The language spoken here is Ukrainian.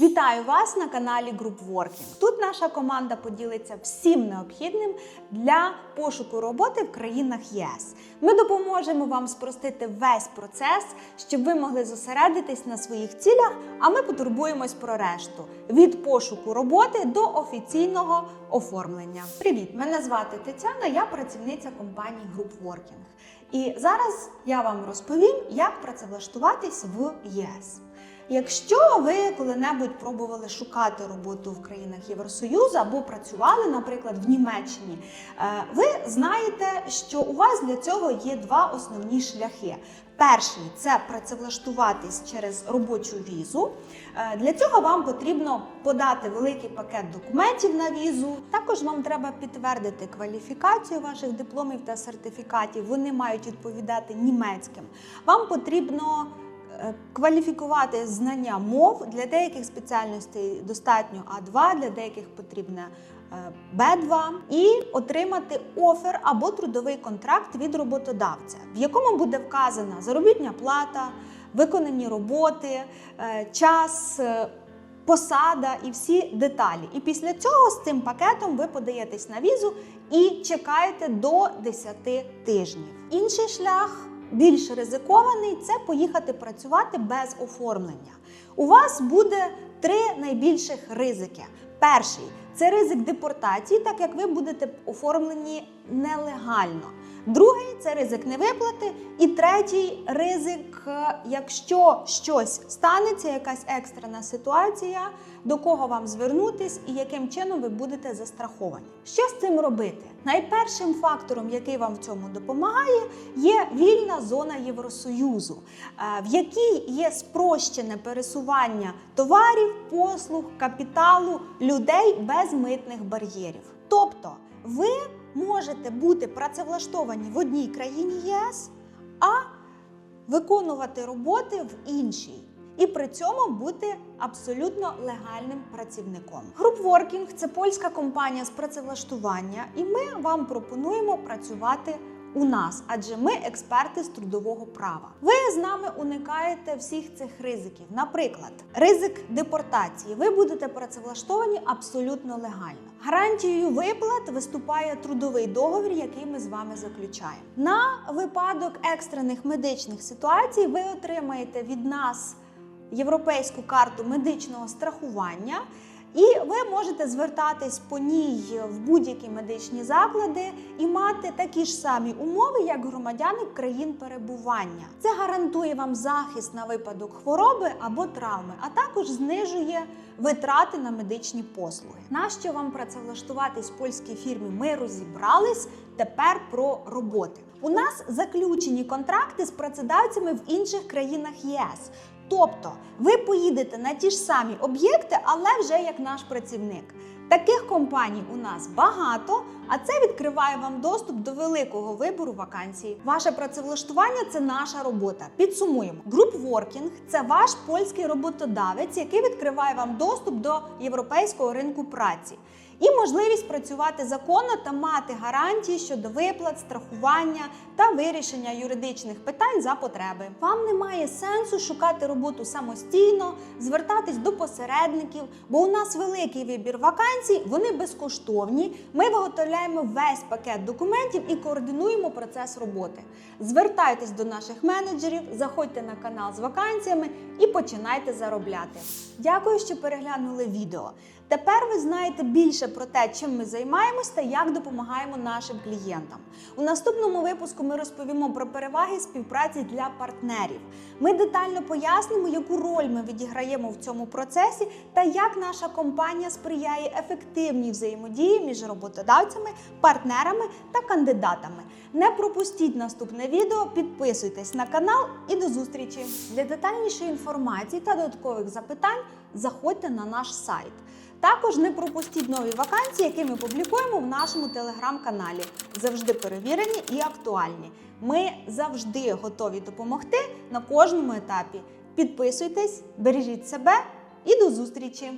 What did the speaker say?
Вітаю вас на каналі Group Working. Тут наша команда поділиться всім необхідним для пошуку роботи в країнах ЄС. Ми допоможемо вам спростити весь процес, щоб ви могли зосередитись на своїх цілях, а ми потурбуємось про решту від пошуку роботи до офіційного оформлення. Привіт! Мене звати Тетяна, я працівниця компанії Group Working. І зараз я вам розповім, як працевлаштуватись в ЄС. Якщо ви коли-небудь пробували шукати роботу в країнах Євросоюзу або працювали, наприклад, в Німеччині, е, ви знаєте, що у вас для цього є два основні шляхи. Перший це працевлаштуватись через робочу візу. Е, Для цього вам потрібно подати великий пакет документів на візу. Також вам треба підтвердити кваліфікацію ваших дипломів та сертифікатів. Вони мають відповідати німецьким. Вам потрібно кваліфікувати знання мов для деяких спеціальностей достатньо А2, для деяких потрібне е, Б2 і отримати офер або трудовий контракт від роботодавця, в якому буде вказана заробітня плата, виконані роботи, е, час. е, Посада і всі деталі. І після цього з цим пакетом ви подаєтесь на візу і чекаєте до 10 тижнів. Інший шлях більш ризикований це поїхати працювати без оформлення. У вас буде три найбільших ризики. Перший це ризик депортації, так як ви будете оформлені нелегально. Другий це ризик невиплати. І третій ризик, е, якщо щось станеться, якась екстрена ситуація, до кого вам звернутись і яким чином ви будете застраховані. Що з цим робити? Найпершим фактором, який вам в цьому допомагає, є вільна зона Євросоюзу, е, в якій є спрощене пересування товарів, послуг, капіталу, людей без митних бар'єрів. Тобто ви можете бути працевлаштовані в одній країні ЄС, а виконувати роботи в іншій. І при цьому бути абсолютно легальним працівником. Groupworking – це польська компанія з працевлаштування, і ми вам пропонуємо працювати у нас, адже ми експерти з трудового права. Ви з нами уникаєте всіх цих ризиків. Наприклад, ризик депортації. Ви будете працевлаштовані абсолютно легально. Гарантією виплат виступає трудовий договір, який ми з вами заключаємо. На випадок екстрених медичних ситуацій ви отримаєте від нас європейську карту медичного страхування. І ви можете звертатись по ній в будь-які медичні заклади і мати такі ж самі умови, як громадяни країн перебування. Це гарантує вам захист на випадок хвороби або травми, а також знижує витрати на медичні послуги. Нащо вам працевлаштуватись в польській фірмі? Ми розібрались тепер про роботи. У нас заключені контракти з працедавцями в інших країнах ЄС. Тобто ви поїдете на ті ж самі об'єкти, але вже як наш працівник. Таких компаній у нас багато, а це відкриває вам доступ до великого вибору вакансій. Ваше працевлаштування це наша робота. Підсумуємо: Working – це ваш польський роботодавець, який відкриває вам доступ до європейського ринку праці. І можливість працювати законно та мати гарантії щодо виплат, страхування та вирішення юридичних питань за потреби. Вам немає сенсу шукати роботу самостійно, звертатись до посередників, бо у нас великий вибір вакансій, вони безкоштовні. Ми виготовляємо весь пакет документів і координуємо процес роботи. Звертайтесь до наших менеджерів, заходьте на канал з вакансіями і починайте заробляти. Дякую, що переглянули відео. Тепер ви знаєте більше про те, чим ми займаємось та як допомагаємо нашим клієнтам. У наступному випуску ми розповімо про переваги співпраці для партнерів. Ми детально пояснимо, яку роль ми відіграємо в цьому процесі та як наша компанія сприяє ефективній взаємодії між роботодавцями, партнерами та кандидатами. Не пропустіть наступне відео, підписуйтесь на канал і до зустрічі! Для детальнішої інформації та додаткових запитань заходьте на наш сайт. Також не пропустіть нові вакансії, які ми публікуємо в нашому телеграм-каналі. Завжди перевірені і актуальні. Ми завжди готові допомогти на кожному етапі. Підписуйтесь, бережіть себе і до зустрічі!